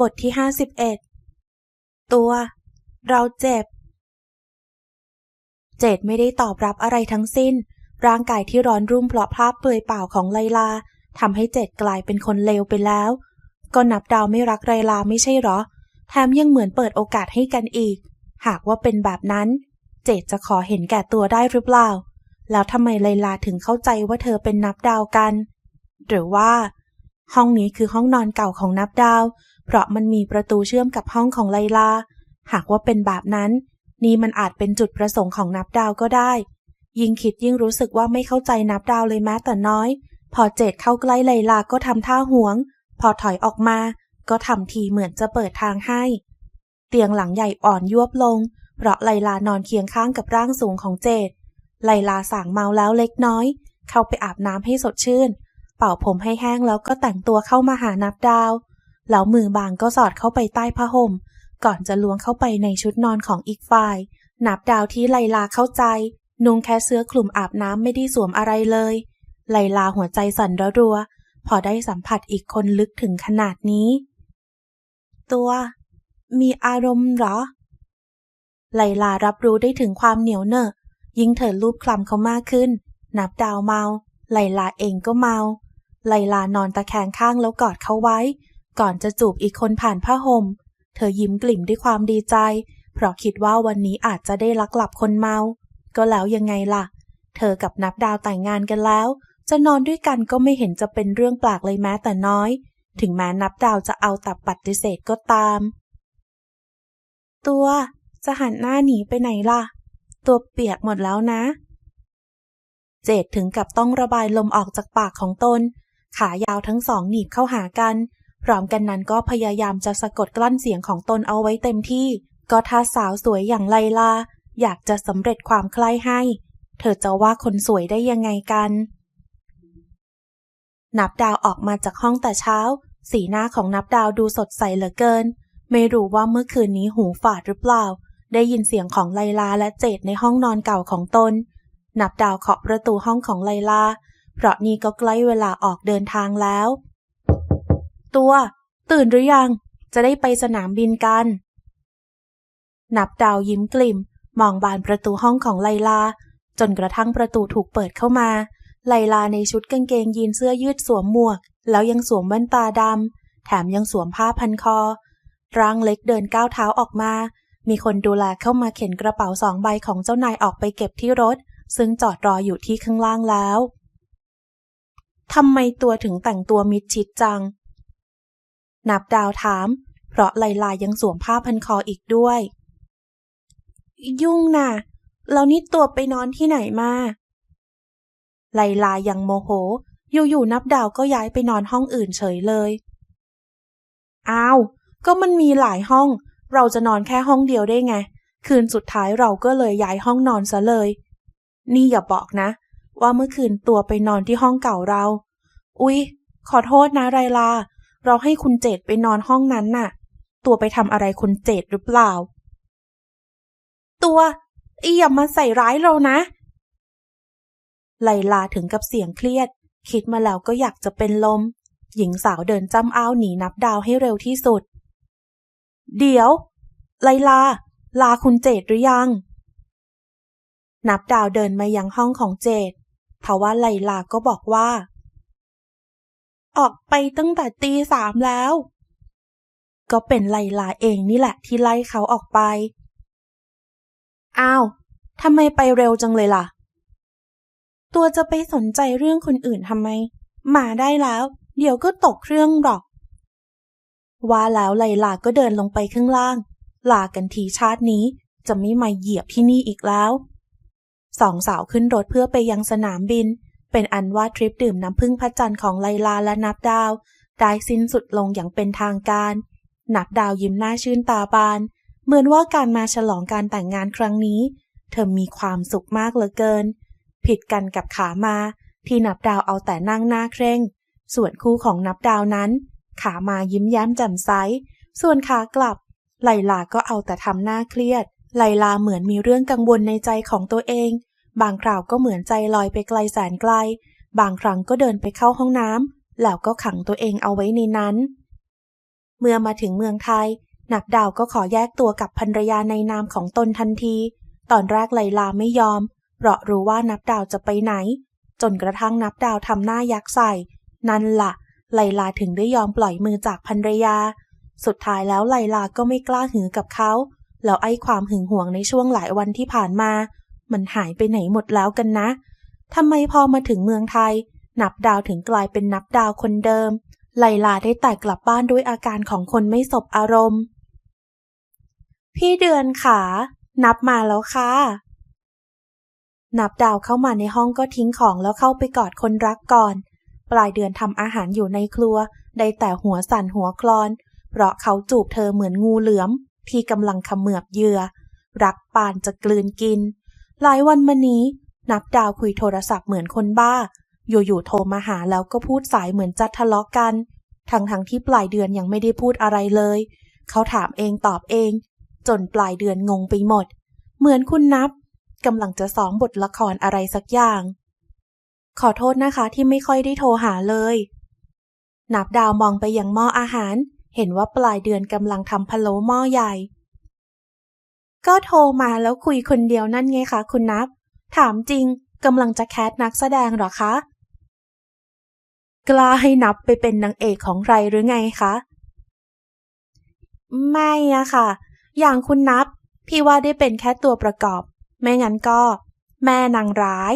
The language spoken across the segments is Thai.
บทที่ห้าสิบเอ็ดตัว เราเจ็บ เจดไม่ได้ตอบรับอะไรทั้งสิ้น ร่างกายที่ร้อนรุ่มเพราะภาพเปลือยเปล่าของไลลาทำให้เจดกลายเป็นคนเลวไปแล้ว ก็นับดาวไม่รักไลลาไม่ใช่หรอ แถมยังเหมือนเปิดโอกาสให้กันอีก หากว่าเป็นแบบนั้น เจดจะขอเห็นแก่ตัวได้หรือเปล่า แล้วทำไมไลลาถึงเข้าใจว่าเธอเป็นนับดาวกัน หรือว่าห้องนี้คือห้องนอนเก่าของนับดาว เพราะมันมีประตูเชื่อมกับห้องของไลลา หากว่าเป็นแบบนั้น นี่มันอาจเป็นจุดประสงค์ของนับดาวก็ได้ ยิ่งคิดยิ่งรู้สึกว่าไม่เข้าใจนับดาวเลยแม้แต่น้อย พอเจดเข้าใกล้ไลลาก็ทำท่าหวง พอถอยออกมา ก็ทำทีเหมือนจะเปิดทางให้ เตียงหลังใหญ่อ่อนยวบลง เพราะไลลานอนเคียงข้างกับร่างสูงของเจดไลลาสั่งเมาแล้วเล็กน้อย เข้าไปอาบน้ำให้สดชื่น เป่าผมให้แห้งแล้วก็แต่งตัวเข้ามาหานับดาว แล้วมือบางก็สอดเข้าไปใต้ผ้าห่ม ก่อนจะล้วงเข้าไปในชุดนอนของอีกฝ่าย นับดาวที่ไลลาเข้าใจ นุ่งแค่เสื้อคลุมอาบน้ำไม่ได้สวมอะไรเลย ไลลาหัวใจสั่นระรัวพอได้สัมผัสอีกคนลึกถึงขนาดนี้ ตัว มีอารมณ์เหรอ ไลลารับรู้ได้ถึงความเหนียวเนอะยิ่งเธอลูบคลำเขามากขึ้น นับดาวเมา ไลลาเองก็เมา ไลลานอนตะแคงข้างแล้วกอดเขาไว้ ก่อนจะจูบอีกคนผ่านผ้าห่ม เธอยิ้มกลิ่มด้วยความดีใจ เพราะคิดว่าวันนี้อาจจะได้ลักหลับคนเมา ก็แล้วยังไงล่ะ เธอกับนับดาวแต่งงานกันแล้ว จะนอนด้วยกันก็ไม่เห็นจะเป็นเรื่องแปลกเลยแม้แต่น้อย ถึงแม้นับดาวจะเอาตับปฏิเสธก็ตาม ตัวจะหันหน้าหนีไปไหนล่ะ ตัวเปียกหมดแล้วนะ เจดถึงกับต้องระบายลมออกจากปากของตน ขายาวทั้งสองหนีบเข้าหากัน พร้อมกันนั้นก็พยายามจะสะกดกลั้นเสียงของตนเอาไว้เต็มที่ ก็ถ้าสาวสวยอย่างไลลา อยากจะสำเร็จความใคล้ให้ เธอจะว่าคนสวยได้ยังไงกัน นับดาวออกมาจากห้องแต่เช้า สีหน้าของนับดาวดูสดใสเหลือเกิน ไม่รู้ว่าเมื่อคืนนี้หูฝาดหรือเปล่า ได้ยินเสียงของไลลาและเจดในห้องนอนเก่าของตน นับดาวเคาะประตูห้องของไลลา เพราะนี่ก็ใกล้เวลาออกเดินทางแล้ว ตัว ตื่นหรือยัง จะได้ไปสนามบินกัน นับดาวยิ้มกลิ่ม มองบานประตูห้องของไลลา จนกระทั่งประตูถูกเปิดเข้ามา ไลลาในชุดกางเกงยีนเสื้อยืดสวมหมวก แล้วยังสวมแว่นตาดำแถมยังสวมผ้าพันคอ ร่างเล็กเดินก้าวเท้าออกมา มีคนดูแลเข้ามาเข็นกระเป๋าสองใบของเจ้านายออกไปเก็บที่รถ ซึ่งจอดรออยู่ที่ข้างล่างแล้วทำไมตัวถึงแต่งตัวมิดชิดจัง นับดาวถาม เพราะไลลายังสวมผ้าพันคออีกด้วย ยุ่งน่ะแล้วนี่ตัวไปนอนที่ไหนมา ไลลายังโมโห อยู่ๆนับดาวก็ย้ายไปนอนห้องอื่นเฉยเลย อ้าว ก็มันมีหลายห้อง เราจะนอนแค่ห้องเดียวได้ไง คืนสุดท้ายเราก็เลยย้ายห้องนอนซะเลย นี่อย่าบอกนะ ว่าเมื่อคืนตัวไปนอนที่ห้องเก่าเรา อุ๊ย ขอโทษนะไรลา เราให้คุณเจดไปนอนห้องนั้นน่ะ ตัวไปทำอะไรคุณเจดหรือเปล่า ตัวอีอย่ามาใส่ร้ายเรานะ ไลลาถึงกับเสียงเครียด คิดมาแล้วก็อยากจะเป็นลม หญิงสาวเดินจ้ำอ้าวหนีนับดาวให้เร็วที่สุด เดี๋ยว ไลลา ลาคุณเจดหรือยัง นับดาวเดินมายังห้องของเจดทว่าไลลาก็บอกว่า ออกไปตั้งแต่ตีสามแล้ว ก็เป็นไลลาเองนี่แหละที่ไล่เขาออกไป อ้าวทำไมไปเร็วจังเลยล่ะ ตัวจะไปสนใจเรื่องคนอื่นทำไม มาได้แล้ว เดี๋ยวก็ตกเครื่องหรอก ว่าแล้วไลลาก็เดินลงไปข้างล่าง ลากันทีชาตินี้จะไม่มาเหยียบที่นี่อีกแล้ว สองสาวขึ้นรถเพื่อไปยังสนามบิน เป็นอันว่าทริปดื่มน้ำพึ่งพระจันทร์ของไลลาและนับดาว ได้สิ้นสุดลงอย่างเป็นทางการ นับดาวยิ้มหน้าชื่นตาบาน เหมือนว่าการมาฉลองการแต่งงานครั้งนี้ เธอมีความสุขมากเหลือเกิน ผิดกันกับขามาที่นับดาวเอาแต่นั่งหน้าเคร่ง ส่วนคู่ของนับดาวนั้น ขามายิ้มแย้มแจ่มใส ส่วนขากลับ ไลลาก็เอาแต่ทำหน้าเครียด ไลลาเหมือนมีเรื่องกังวลในใจของตัวเอง บางคราวก็เหมือนใจลอยไปไกลแสนไกล บางครั้งก็เดินไปเข้าห้องน้ำแล้วก็ขังตัวเองเอาไว้ในนั้น เมื่อมาถึงเมืองไทย นับดาวก็ขอแยกตัวกับภรรยาในนามของตนทันที ตอนแรกไลลาไม่ยอม เพราะรู้ว่านับดาวจะไปไหน จนกระทั่งนับดาวทำหน้ายักใส่ นั่นละ่ะ ไลลาถึงได้ยอมปล่อยมือจากภรรยา สุดท้ายแล้วไลลาก็ไม่กล้าหือกับเขาแล้วไอ้ความหึงหวงในช่วงหลายวันที่ผ่านมา มันหายไปไหนหมดแล้วกันนะทำไมพอมาถึงเมืองไทย นับดาวถึงกลายเป็นนับดาวคนเดิม ไลลาได้แต่กลับบ้านด้วยอาการของคนไม่สบอารมณ์ พี่เดือนขา นับมาแล้วค่ะ นับดาวเข้ามาในห้องก็ทิ้งของแล้วเข้าไปกอดคนรักก่อน ปลายเดือนทำอาหารอยู่ในครัว ได้แต่หัวสั่นหัวคลอน เพราะเขาจูบเธอเหมือนงูเหลือม ที่กำลังขมือบเหยื่อ รักปานจะกลืนกิน หลายวันมานี้ นับดาวคุยโทรศัพท์เหมือนคนบ้า อยู่ๆโทรมาหาแล้วก็พูดสายเหมือนจะทะเลาะกัน ทั้งๆทที่ปลายเดือนยังไม่ได้พูดอะไรเลย เขาถามเองตอบเอง จนปลายเดือนงงไปหมด เหมือนคุณนับกำลังจะซ้อมบทละครอะไรสักอย่าง ขอโทษนะคะที่ไม่ค่อยได้โทรหาเลย นับดาวมองไปยังหม้ออาหาร เห็นว่าปลายเดือนกำลังทำพะโล้หม้อใหญ่ ก็โทรมาแล้วคุยคนเดียวนั่นไงคะคุณนับ ถามจริงกำลังจะแคสนักแสดงหรอคะ กล้าให้นับไปเป็นนางเอกของใครหรือไงคะ ไม่อะค่ะ อย่างคุณนับ พี่ว่าได้เป็นแค่ตัวประกอบ ไม่งั้นก็ แม่นางร้าย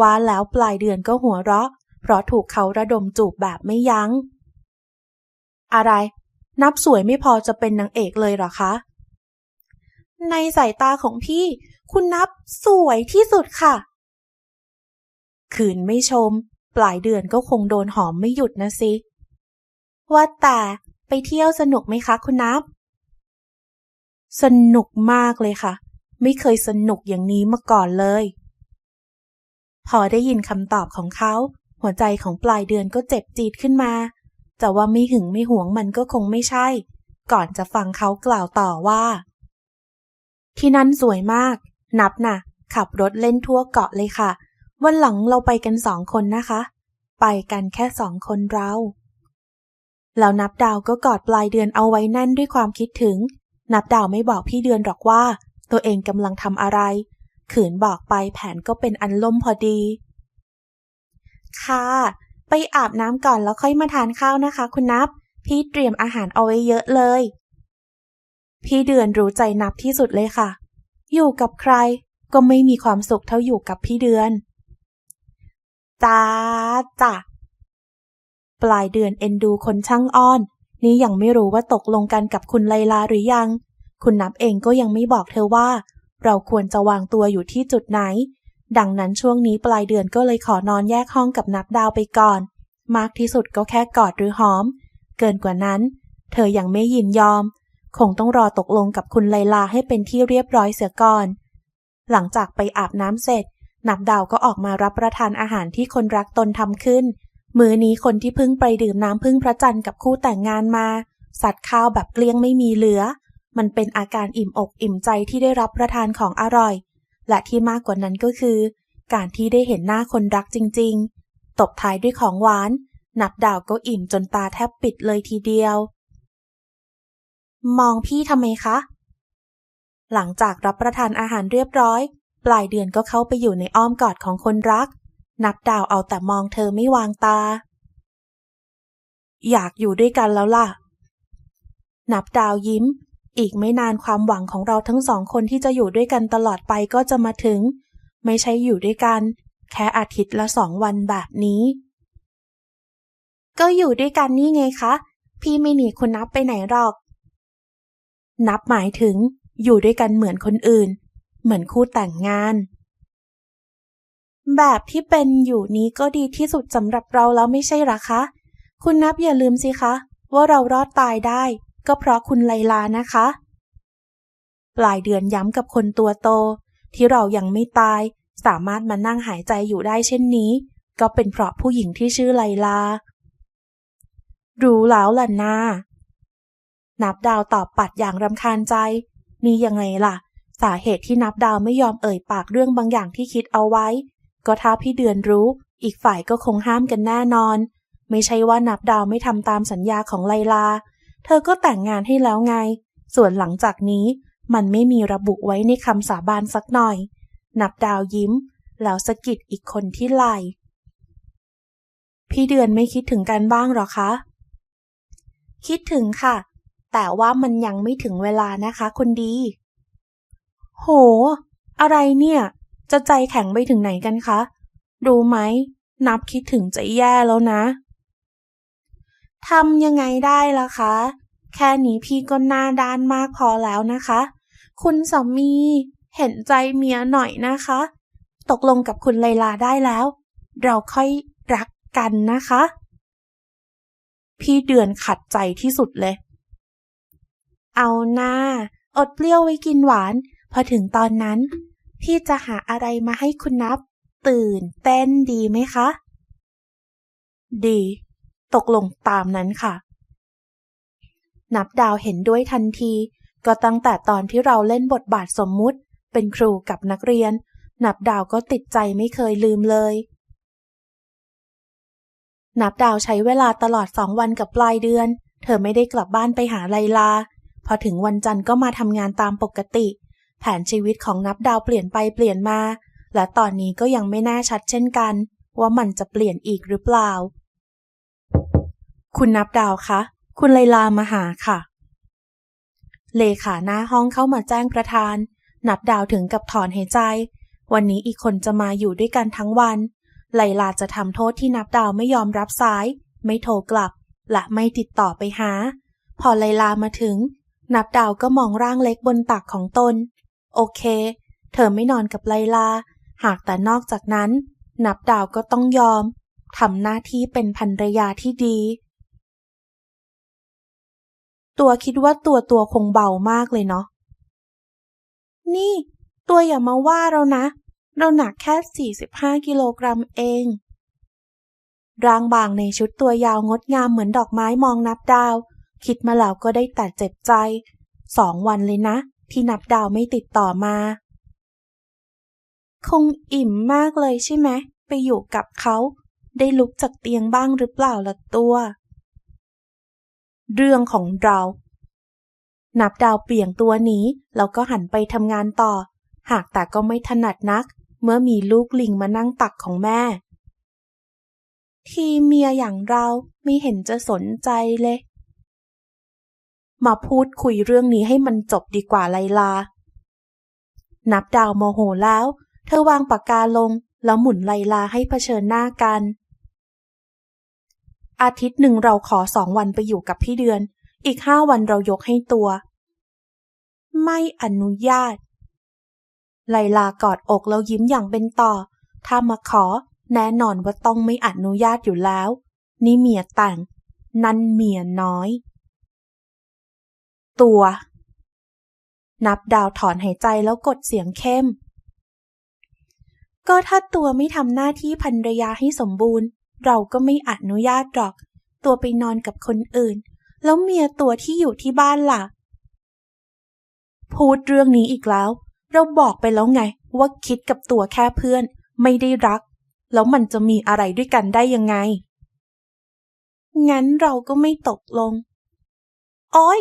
ว่าแล้วปลายเดือนก็หัวเราะ เพราะถูกเขาระดมจูบแบบไม่ยัง้ง อะไร นับสวยไม่พอจะเป็นนางเอกเลยหรอคะ ในสายตาของพี่ คุณนับสวยที่สุดค่ะ ขืนไม่ชม ปลายเดือนก็คงโดนหอมไม่หยุดนะสิ ว่าแต่ไปเที่ยวสนุกไหมคะคุณนับ สนุกมากเลยค่ะ ไม่เคยสนุกอย่างนี้มาก่อนเลย พอได้ยินคำตอบของเขา หัวใจของปลายเดือนก็เจ็บจีดขึ้นมาจะว่าไม่หึงไม่หวงมันก็คงไม่ใช่ ก่อนจะฟังเขากล่าวต่อว่า ที่นั่นสวยมาก นับนะ่ะ ขับรถเล่นทั่วเกาะเลยค่ะ วันหลังเราไปกันสองคนนะคะ ไปกันแค่สองคนเรา แล้วนับดาวก็กอดปลายเดือนเอาไว้แน่นด้วยความคิดถึง นับดาวไม่บอกพี่เดือนหรอกว่า ตัวเองกำลังทำอะไร ขืนบอกไปแผนก็เป็นอันล่มพอดี ค่ะ ไปอาบน้ำก่อนแล้วค่อยมาทานข้าวนะคะ คุณนับ พี่เตรียมอาหารเอาไว้เยอะเลย พี่เดือนรู้ใจนับที่สุดเลยค่ะ อยู่กับใครก็ไม่มีความสุขเท่าอยู่กับพี่เดือนจ้าจ้ะปลายเดือนเอ็นดูคนช่างอ้อน นี่ยังไม่รู้ว่าตกลงกันกับคุณไลลาหรือยัง คุณนับเองก็ยังไม่บอกเธอว่า เราควรจะวางตัวอยู่ที่จุดไหน ดังนั้นช่วงนี้ปลายเดือนก็เลยขอนอนแยกห้องกับนับดาวไปก่อน มากที่สุดก็แค่กอดหรือหอม เกินกว่านั้น เธอยังไม่ยินยอม คงต้องรอตกลงกับคุณไลลาให้เป็นที่เรียบร้อยเสียก่อน หลังจากไปอาบน้ำเสร็จ นับดาวก็ออกมารับประทานอาหารที่คนรักตนทำขึ้น มื้อนี้คนที่เพิ่งไปดื่มน้ำพึ่งพระจันทร์กับคู่แต่งงานมา สัตว์ข้าวแบบเกลี้ยงไม่มีเหลือ มันเป็นอาการอิ่มอกอิ่มใจที่ได้รับประทานของอร่อย และที่มากกว่านั้นก็คือ การที่ได้เห็นหน้าคนรักจริง ๆ ตบท้ายด้วยของหวาน นับดาวก็อิ่มจนตาแทบปิดเลยทีเดียว มองพี่ทำไมคะ หลังจากรับประทานอาหารเรียบร้อย ปลายเดือนก็เข้าไปอยู่ในอ้อมกอดของคนรัก นับดาวเอาแต่มองเธอไม่วางตา อยากอยู่ด้วยกันแล้วล่ะ นับดาวยิ้ม อีกไม่นานความหวังของเราทั้งสองคนที่จะอยู่ด้วยกันตลอดไปก็จะมาถึง ไม่ใช่อยู่ด้วยกัน แค่อาทิตย์ละสองวันแบบนี้ ก็อยู่ด้วยกันนี่ไงคะ พี่ไม่หนีคุณนับไปไหนหรอก นับหมายถึงอยู่ด้วยกันเหมือนคนอื่น เหมือนคู่แต่งงาน แบบที่เป็นอยู่นี้ก็ดีที่สุดสำหรับเราแล้วไม่ใช่หรอคะ คุณนับอย่าลืมสิคะ ว่าเรารอดตายได้ ก็เพราะคุณไลลานะคะ ปลายเดือนย้ำกับคนตัวโต ที่เรายังไม่ตาย สามารถมานั่งหายใจอยู่ได้เช่นนี้ ก็เป็นเพราะผู้หญิงที่ชื่อไลลารู้แล้วล่ะนา นับดาวตอบปัดอย่างรำคาญใจ นี่ยังไงล่ะ สาเหตุที่นับดาวไม่ยอมเอ่ยปากเรื่องบางอย่างที่คิดเอาไว้ ก็ถ้าพี่เดือนรู้ อีกฝ่ายก็คงห้ามกันแน่นอน ไม่ใช่ว่านับดาวไม่ทำตามสัญญาของไลลา เธอก็แต่งงานให้แล้วไง ส่วนหลังจากนี้มันไม่มีระบุไว้ในคำสาบานสักหน่อย นับดาวยิ้ม แล้วสะกิดอีกคนที่ไหลพี่เดือนไม่คิดถึงกันบ้างหรอคะ คิดถึงค่ะ แต่ว่ามันยังไม่ถึงเวลานะคะคนดี โห อะไรเนี่ย จะใจแข็งไปถึงไหนกันคะ รู้ไหม นับคิดถึงจะแย่แล้วนะทำยังไงได้ล่ะคะ แค่นี้พี่ก็หน้าด้านมากพอแล้วนะคะ คุณสามีเห็นใจเมียหน่อยนะคะ ตกลงกับคุณไลลาได้แล้ว เราค่อยรักกันนะคะ พี่เดือนขัดใจที่สุดเลย เอาหน้า อดเปรี้ยวไว้กินหวาน พอถึงตอนนั้น พี่จะหาอะไรมาให้คุณนับ ตื่นเต้นดีไหมคะ ดี ตกลงตามนั้นค่ะ นับดาวเห็นด้วยทันที ก็ตั้งแต่ตอนที่เราเล่นบทบาทสมมุติ เป็นครูกับนักเรียน นับดาวก็ติดใจไม่เคยลืมเลยนับดาวใช้เวลาตลอดสองวันกับปลายเดือน เธอไม่ได้กลับบ้านไปหาไลลา พอถึงวันจันทร์ก็มาทำงานตามปกติ แผนชีวิตของนับดาวเปลี่ยนไปเปลี่ยนมา และตอนนี้ก็ยังไม่แน่ชัดเช่นกัน ว่ามันจะเปลี่ยนอีกหรือเปล่า คุณนับดาวคะ คุณไลลามาหาค่ะ เลขาหน้าห้องเข้ามาแจ้งประธาน นับดาวถึงกับถอนหายใจ วันนี้อีกคนจะมาอยู่ด้วยกันทั้งวัน ไลลาจะทำโทษที่นับดาวไม่ยอมรับสาย ไม่โทรกลับ และไม่ติดต่อไปหา พอไลลามาถึง นับดาวก็มองร่างเล็กบนตักของตน โอเค เธอไม่นอนกับไลลา หากแต่นอกจากนั้น นับดาวก็ต้องยอมทำหน้าที่เป็นภรรยาที่ดี ตัวคิดว่าตัวตัวคงเบามากเลยเนาะ นี่ ตัวอย่ามาว่าเรานะ เราหนักแค่ 45 กิโลกรัมเอง ร่างบางในชุดตัวยาวงดงามเหมือนดอกไม้มองนับดาว คิดมาแล้วก็ได้แต่เจ็บใจ สองวันเลยนะ ที่นับดาวไม่ติดต่อมา คงอิ่มมากเลยใช่ไหม ไปอยู่กับเขา ได้ลุกจากเตียงบ้างหรือเปล่าล่ะตัว เรื่องของเรา นับดาวเปลี่ยงตัวหนีแล้วก็หันไปทำงานต่อ หากแต่ก็ไม่ถนัดนัก เมื่อมีลูกลิงมานั่งตักของแม่ทีเมียอย่างเราไม่เห็นจะสนใจเลย มาพูดคุยเรื่องนี้ให้มันจบดีกว่าไลลา นับดาวโมโหแล้ว เธอวางปากกาลง แล้วหมุนไลลาให้เผชิญหน้ากัน อาทิตย์หนึ่งเราขอสองวันไปอยู่กับพี่เดือน อีกห้าวันเรายกให้ตัว ไม่อนุญาต ไลลากอดอกแล้วยิ้มอย่างเป็นต่อ ถ้ามาขอ แน่นอนว่าต้องไม่อนุญาตอยู่แล้ว นี่เมียแต่ง นั่นเมียน้อย ตัว นับดาวถอนหายใจแล้วกดเสียงเข้ม ก็ถ้าตัวไม่ทำหน้าที่ภรรยาให้สมบูรณ์ เราก็ไม่อนุญาตหรอก ตัวไปนอนกับคนอื่น แล้วเมียตัวที่อยู่ที่บ้านล่ะ พูดเรื่องนี้อีกแล้ว เราบอกไปแล้วไง ว่าคิดกับตัวแค่เพื่อน ไม่ได้รัก แล้วมันจะมีอะไรด้วยกันได้ยังไงงั้นเราก็ไม่ตกลงอ้อย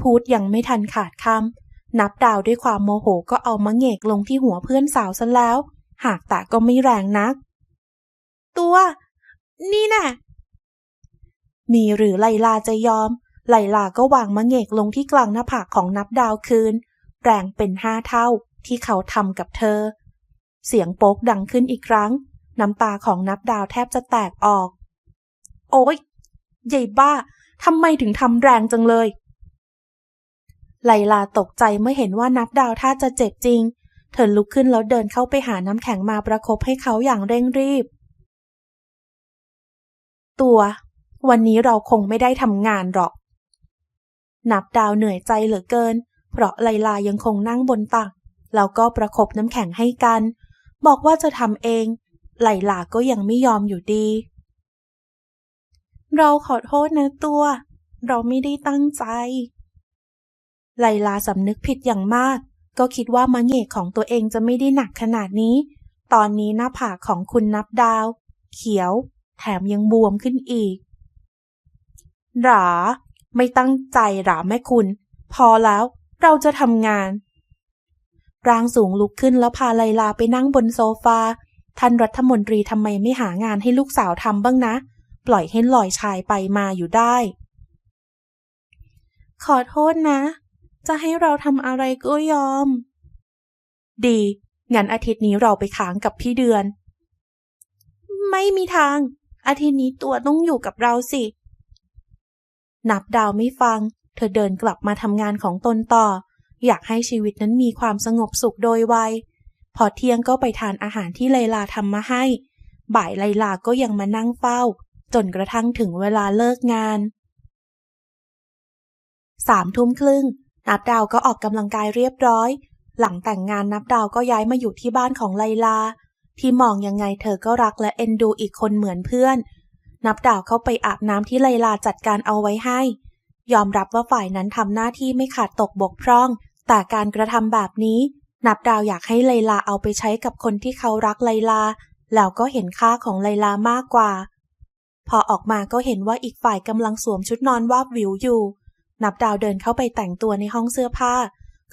พูดยังไม่ทันขาดคำนับดาวด้วยความโมโหก็เอามะเหงกลงที่หัวเพื่อนสาวซะแล้ว หากแต่ก็ไม่แรงนัก ตัว นี่น่ะมีหรือไลลาจะยอม ไลลาก็วางมะเหงกลงที่กลางหน้าผากของนับดาวคืน แรงเป็นห้าเท่าที่เขาทำกับเธอ เสียงโป๊กดังขึ้นอีกครั้ง น้ำตาของนับดาวแทบจะแตกออก โอ๊ยใหญ่บ้าทำไมถึงทำแรงจังเลย ไลลาตกใจเมื่อเห็นว่านับดาวท่าจะเจ็บจริง เธอลุกขึ้นแล้วเดินเข้าไปหาน้ำแข็งมาประคบให้เขาอย่างเร่งรีบ ตัว วันนี้เราคงไม่ได้ทำงานหรอก นับดาวเหนื่อยใจเหลือเกิน เพราะไลลายังคงนั่งบนตัก แล้วก็ประคบน้ำแข็งให้กัน บอกว่าจะทำเอง ไลลาก็ยังไม่ยอมอยู่ดี เราขอโทษนะตัว เราไม่ได้ตั้งใจ ไลลาสำนึกผิดอย่างมาก ก็คิดว่ามะเหงกของตัวเองจะไม่ได้หนักขนาดนี้ ตอนนี้หน้าผากของคุณนับดาว เขียว แถมยังบวมขึ้นอีกหราไม่ตั้งใจหราแม่คุณ พอแล้วเราจะทำงาน ร่างสูงลุกขึ้นแล้วพาไลลาไปนั่งบนโซฟา ท่านรัฐมนตรีทำไมไม่หางานให้ลูกสาวทำบ้างนะ ปล่อยให้ลอยชายไปมาอยู่ได้ ขอโทษนะ จะให้เราทำอะไรก็ยอม ดี งั้นอาทิตย์นี้เราไปค้างกับพี่เดือน ไม่มีทาง อาทิตย์นี้ตัวต้องอยู่กับเราสิ นับดาวไม่ฟัง เธอเดินกลับมาทำงานของตนต่อ อยากให้ชีวิตนั้นมีความสงบสุขโดยไว พอเที่ยงก็ไปทานอาหารที่ไลลาทำมาให้ บ่ายไลลาก็ยังมานั่งเฝ้า จนกระทั่งถึงเวลาเลิกงานสามทุ่มครึ่ง นับดาวก็ออกกำลังกายเรียบร้อย หลังแต่งงานนับดาวก็ย้ายมาอยู่ที่บ้านของไลลา ที่มองยังไงเธอก็รักและเอ็นดูอีกคนเหมือนเพื่อน นับดาวเข้าไปอาบน้ำที่ไลลาจัดการเอาไว้ให้ ยอมรับว่าฝ่ายนั้นทำหน้าที่ไม่ขาดตกบกพร่อง แต่การกระทำแบบนี้ นับดาวอยากให้ไลลาเอาไปใช้กับคนที่เขารักไลลา แล้วก็เห็นค่าของไลลามากกว่า พอออกมาก็เห็นว่าอีกฝ่ายกำลังสวมชุดนอนวาบวิวอยู่ นับดาวเดินเข้าไปแต่งตัวในห้องเสื้อผ้า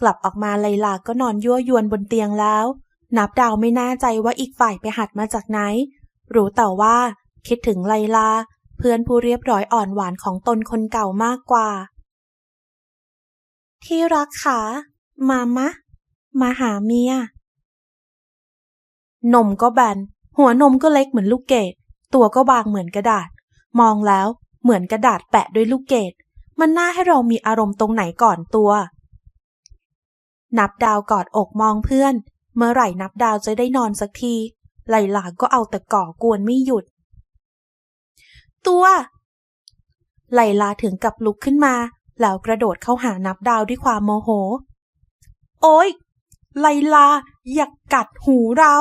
กลับออกมาไลลาก็นอนยั่วยวนบนเตียงแล้ว นับดาวไม่แน่ใจว่าอีกฝ่ายไปหัดมาจากไหน รู้แต่ว่า คิดถึงไลลา เพื่อนผู้เรียบร้อยอ่อนหวานของตนคนเก่ามากกว่า ที่รักขามามะ มาหาเมีย นมก็แบน หัวนมก็เล็กเหมือนลูกเกด ตัวก็บางเหมือนกระดาษ มองแล้วเหมือนกระดาษแปะด้วยลูกเกด มันน่าให้เรามีอารมณ์ตรงไหนก่อนตัว นับดาวกอดอกมองเพื่อน เมื่อไหร่นับดาวจะได้นอนสักทีไลลาก็เอาแต่ก่อกวนไม่หยุด ตัวไลลาถึงกับลุกขึ้นมา แล้วกระโดดเข้าหานับดาวด้วยความโมโห โอ๊ย ไลลา อย่ากกัดหูเรา